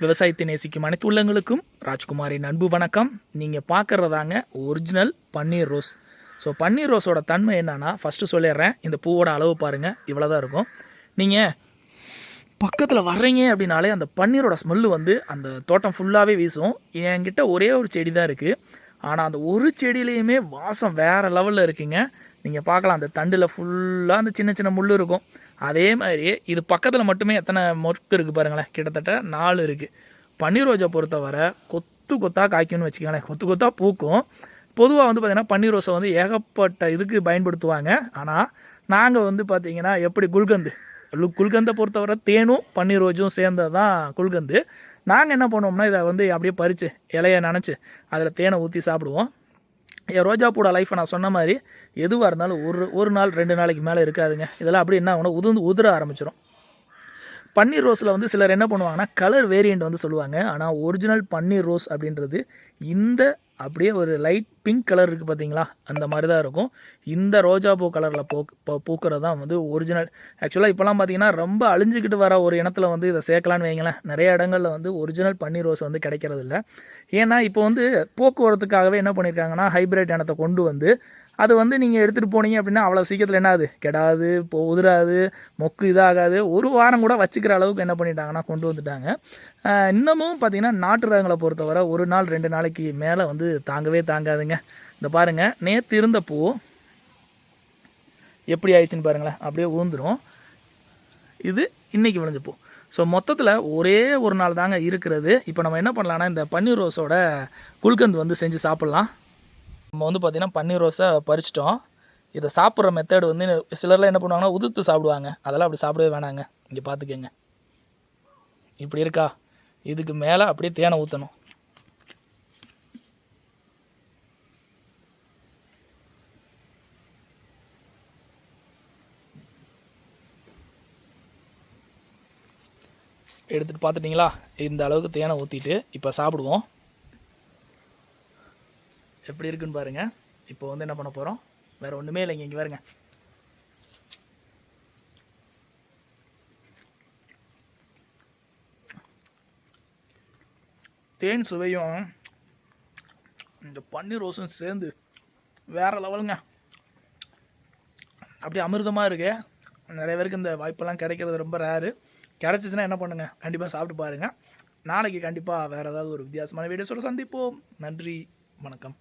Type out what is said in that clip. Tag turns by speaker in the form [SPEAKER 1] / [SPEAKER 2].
[SPEAKER 1] விவசாயத்தை நேசிக்கும் அனைத்து உள்ளங்களுக்கும் ராஜ்குமாரின் அன்பு வணக்கம். நீங்கள் பார்க்குறதாங்க original panneer rose. So panneer ரோஸோட தன்மை என்னன்னா ஃபஸ்ட்டு சொல்லிடுறேன். இந்த பூவோட அளவு பாருங்கள் இவ்வளோ தான் இருக்கும். நீங்கள் பக்கத்தில் வர்றீங்க அப்படின்னாலே அந்த பன்னீரோட ஸ்மெல்லு வந்து அந்த தோட்டம் ஃபுல்லாகவே வீசும். என்கிட்ட ஒரே ஒரு செடி தான் இருக்குது ஆனால் அந்த ஒரு செடியிலையுமே வாசம் வேறு லெவலில் இருக்குங்க. நீங்கள் பார்க்கலாம் அந்த தண்டில் ஃபுல்லாக அந்த சின்ன சின்ன முள் இருக்கும். அதே மாதிரி இது பக்கத்தில் மட்டுமே எத்தனை மொக்கு இருக்குது பாருங்களேன். கிட்டத்தட்ட நாலு இருக்குது பன்னீர் ரோஜா பொறுத்தவரை கொத்து கொத்தாக காய்க்கும்னு வச்சுக்கோங்களேன். கொத்து கொத்தாக பூக்கும். பொதுவாக வந்து பார்த்திங்கன்னா பன்னீர் ரோஸை வந்து ஏகப்பட்ட இதுக்கு பயன்படுத்துவாங்க. ஆனால் நாங்கள் வந்து பார்த்திங்கன்னா எப்படி குல்கந்து லு- குல்கந்தை பொறுத்தவரை தேனும் பன்னீர் ரோஜும் சேர்ந்தது தான் குல்கந்து. நாங்கள் என்ன பண்ணுவோம்னா இதை வந்து அப்படியே பறித்து இலையை நினச்சி அதில் தேனை ஊற்றி சாப்பிடுவோம். என் ரோஜா பூட லைஃப்பை நான் சொன்ன மாதிரி எதுவாக இருந்தாலும் ஒரு ஒரு நாள் ரெண்டு நாளைக்கு மேலே இருக்காதுங்க. இதெல்லாம் அப்படி என்ன ஆகணும் உதிர்ந்து உதிர ஆரம்பிச்சிடும் பன்னீர் ரோஸில் வந்து சிலர் என்ன பண்ணுவாங்கன்னா கலர் வேரியண்ட் வந்து சொல்லுவாங்க. ஆனால் ஒரிஜினல் பன்னீர் ரோஸ் அப்படின்றது இந்த அப்படியே ஒரு லைட் பிங்க் கலர் இருக்குது பார்த்தீங்களா அந்த மாதிரி தான் இருக்கும். இந்த ரோஜா பூ கலரில் பூ பூக்கிறது தான் வந்து ஒரிஜினல் ஆக்சுவலாக இப்போலாம் பார்த்தீங்கன்னா ரொம்ப அழிஞ்சிக்கிட்டு வர ஒரு இனத்தில் வந்து இதை சேர்க்கலான்னு வைங்களேன். நிறைய இடங்களில் வந்து ஒரிஜினல் பன்னீர் ரோஸ் வந்து கிடைக்கிறது இல்லை. ஏன்னா இப்போ வந்து போக்குவரத்துக்காகவே என்ன பண்ணியிருக்காங்கன்னா ஹைபிரிட் இனத்தை கொண்டு வந்து அது வந்து நீங்கள் எடுத்துகிட்டு போனீங்க அப்படின்னா அவ்வளோ சீக்கிரத்தில் என்ன ஆகுது? கெடாது இப்போ உதிராது மொக்கு இதாகாது. ஒரு வாரம் கூட வச்சுக்கிற அளவுக்கு என்ன பண்ணிட்டாங்கன்னா கொண்டு வந்துட்டாங்க. இன்னமும் பார்த்தீங்கன்னா நாட்டு ரகங்களை பொறுத்தவரை ஒரு நாள் ரெண்டு நாளைக்கு மேலே வந்து தாங்கவே தாங்காதுங்க. இந்த பாருங்கள் நேற்று இருந்த பூ எப்படி ஆயிடுச்சுன்னு பாருங்களேன். அப்படியே ஊந்துடும் இது இன்றைக்கி விளைஞ்ச பூ. ஸோ மொத்தத்தில் ஒரே ஒரு நாள் தாங்க இருக்கிறது. இப்போ நம்ம என்ன பண்ணலாம்னா இந்த பன்னீர் ரோஸோட குல்கந்து வந்து செஞ்சு சாப்பிட்லாம். நம்ம வந்து பார்த்திங்கன்னா பன்னீர் ரோஸை பறிச்சிட்டோம். இதை சாப்பிட்ற மெத்தேடு வந்து சிலர்லாம் என்ன பண்ணுவாங்கன்னா உதுத்து சாப்பிடுவாங்க. அதெல்லாம் அப்படி சாப்பிடவே வேணாங்க. இங்கே பார்த்துக்கங்க இப்படி இருக்கா? இதுக்கு மேலே அப்படியே தேனை ஊற்றணும் எடுத்துகிட்டு பார்த்துட்டிங்களா? இந்த அளவுக்கு தேனை ஊற்றிட்டு இப்போ சாப்பிடுவோம். எப்படி இருக்குன்னு பாருங்கள் இப்போ வந்து என்ன பண்ண போகிறோம் வேறு ஒன்றுமே இல்லைங்க இங்கே பாருங்க. தேன் சுவையும் இந்த பன்னீர் ரோஸும் சேர்ந்து வேறு லெவலுங்க. அப்படியே அமிர்தமாக இருக்கு. நிறைய பேருக்கு இந்த வாய்ப்பெல்லாம் கிடைக்கிறது ரொம்ப ரேரு கிடச்சிச்சின்னா என்ன பண்ணுங்கள் கண்டிப்பாக சாப்பிட்டு பாருங்கள் நாளைக்கு கண்டிப்பாக வேறு ஏதாவது ஒரு வித்தியாசமான வீடியோஸோட சந்திப்போம். நன்றி. வணக்கம்.